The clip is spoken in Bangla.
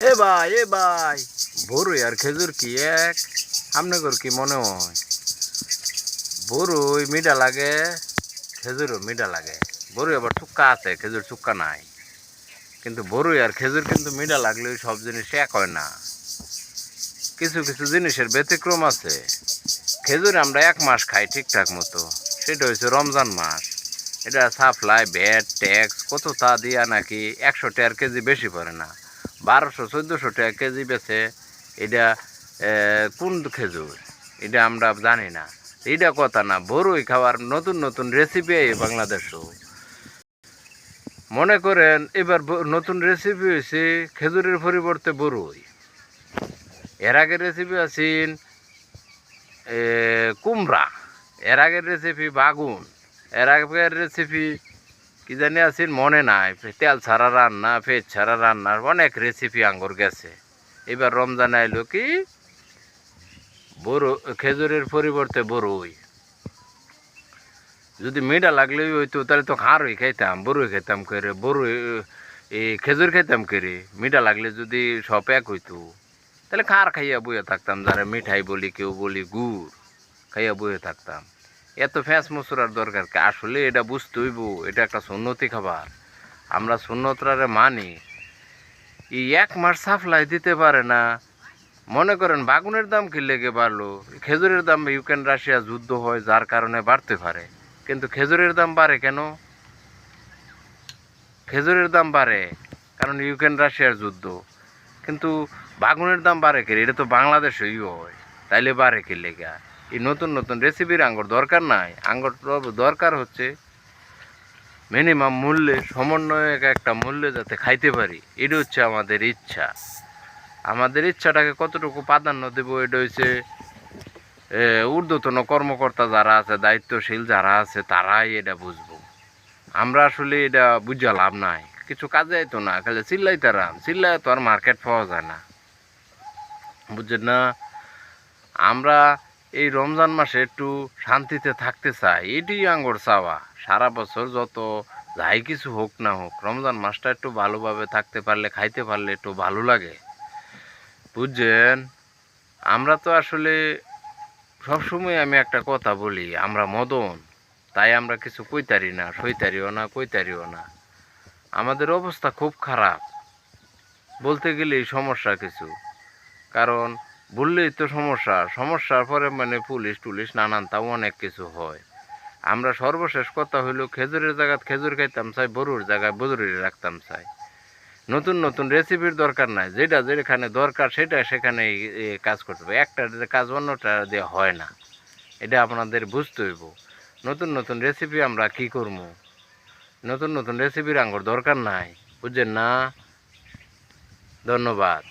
এ ভাই এ ভাই। বড়ই আর খেজুর কি এক? আপনাদের কি মনে হয়? বড়ই মিঠা লাগে, খেজুরও মিঠা লাগে। বড়ই আবার চুক্কা আছে, খেজুর চুক্কা নাই। কিন্তু বড়ই আর খেজুর কিন্তু মিঠা লাগলেও সব জিনিস এক হয় না। কিছু কিছু জিনিসের ব্যতিক্রম আছে। খেজুর আমরা এক মাস খাই ঠিকঠাক মতো। সেটা হচ্ছে রমজান মাস। এটা সাপ্লাই ভ্যাট ট্যাক্স, কত তা দিয়া নাকি একশো টাকার কেজি বেশি পড়ে না। বারোশো, চোদ্দোশো টাকা কেজি বেছে এটা কোন খেজুর? এটা আমরা জানি না। এটা কথা না বড়ই খাওয়ার নতুন নতুন রেসিপি এই বাংলাদেশও। মনে করেন, এবার নতুন রেসিপি হয়েছে খেজুরের পরিবর্তে বড়ই এর আগের রেসিপি আছেন কুমড়া। এর আগের রেসিপি বাগুন। এর আগের রেসিপি কি জানি আছেন, মনে নাই। তেল ছাড়া রান্না ফেজ ছাড়া রান্নার অনেক রেসিপি আঙ্গুর গেছে। এবার রমজান আইলো কি? বড় খেজুরের পরিবর্তে বড়ই যদি মিঠা লাগলেই হইতো, তাহলে তো খারই খাইতাম বড়ই খাইতাম করে বড়ই এই খেজুর খাইতাম করে মিঠা লাগলে যদি সব এক হইতো, তাহলে খার খাইয়া বইয়া থাকতাম, যারা মিঠাই বলি, কেউ বলি গুড়, খাইয়া বইয়া থাকতাম। এত ফ্যাঁস মসুরার দরকার কি? আসলে এটা বুঝতে হইব, এটা একটা সুন্নতি খাবার। আমরা সুন্নতরারে মানি। এই এক মাস সাপ্লাই দিতে পারে না। মনে করেন বাগুনের দাম কি লেগে বাড়লো? খেজুরের দাম ইউক্রেন রাশিয়া যুদ্ধ হয়, যার কারণে বাড়তে পারে। কিন্তু খেজুরের দাম বাড়ে কেন? খেজুরের দাম বাড়ে কারণ ইউক্রেন রাশিয়ার যুদ্ধ। কিন্তু বাগুনের দাম বাড়ে কে? এটা তো বাংলাদেশেই হয়। তাইলে বাড়ে কে লেগা? এই নতুন নতুন রেসিপির আঙ্গুর দরকার নাই। আঙ্গুর দরকার হচ্ছে মিনিমাম মূল্যে সমন্বয়ে একটা মূল্যে যাতে খাইতে পারি। এটা হচ্ছে আমাদের ইচ্ছা। আমাদের ইচ্ছাটাকে কতটুকু প্রাধান্য দেবো? এটা হচ্ছে ঊর্ধ্বতন কর্মকর্তা যারা আছে, দায়িত্বশীল যারা আছে, তারাই এটা বুঝব। আমরা আসলে এটা বুঝা লাভ নাই। কিছু কাজে আইতো না, খালি চিল্লাই তারা চিল্লাই তো আর মার্কেট পাওয়া যায় না। বুঝছেন না? আমরা এই রমজান মাসে একটু শান্তিতে থাকতে চাই, এটাই আঙ্গর চাওয়া। সারা বছর যত যাই কিছু হোক না হোক, রমজান মাসটা একটু ভালোভাবে থাকতে পারলে, খাইতে পারলে একটু ভালো লাগে। বুঝছেন? আমরা তো আসলে সবসময় আমি একটা কথা বলি, আমরা মদন, তাই আমরা কিছু কইতারি না সইতারিও না কইতারিও না। আমাদের অবস্থা খুব খারাপ। বলতে গেলেই সমস্যা কিছু। কারণ বললেই তো সমস্যা। সমস্যার পরে মানে পুলিশ টুলিশ নানান, তাও অনেক কিছু হয়। আমরা সর্বশেষ কথা হইল, খেজুরের জায়গায় খেজুর খাইতাম চাই বড়ুর জায়গায় বদুরি রাখতাম চাই। নতুন নতুন রেসিপির দরকার নাই, যেটা যেখানে দরকার সেটা সেখানে কাজ করতে হবে। একটা কাজ অন্যটা দিয়ে হয় না, এটা আপনাদের বুঝতে হইব। নতুন নতুন রেসিপি আমরা কি করব নতুন নতুন রেসিপির আঙ্গুর দরকার নাই, বুঝছেন না? ধন্যবাদ।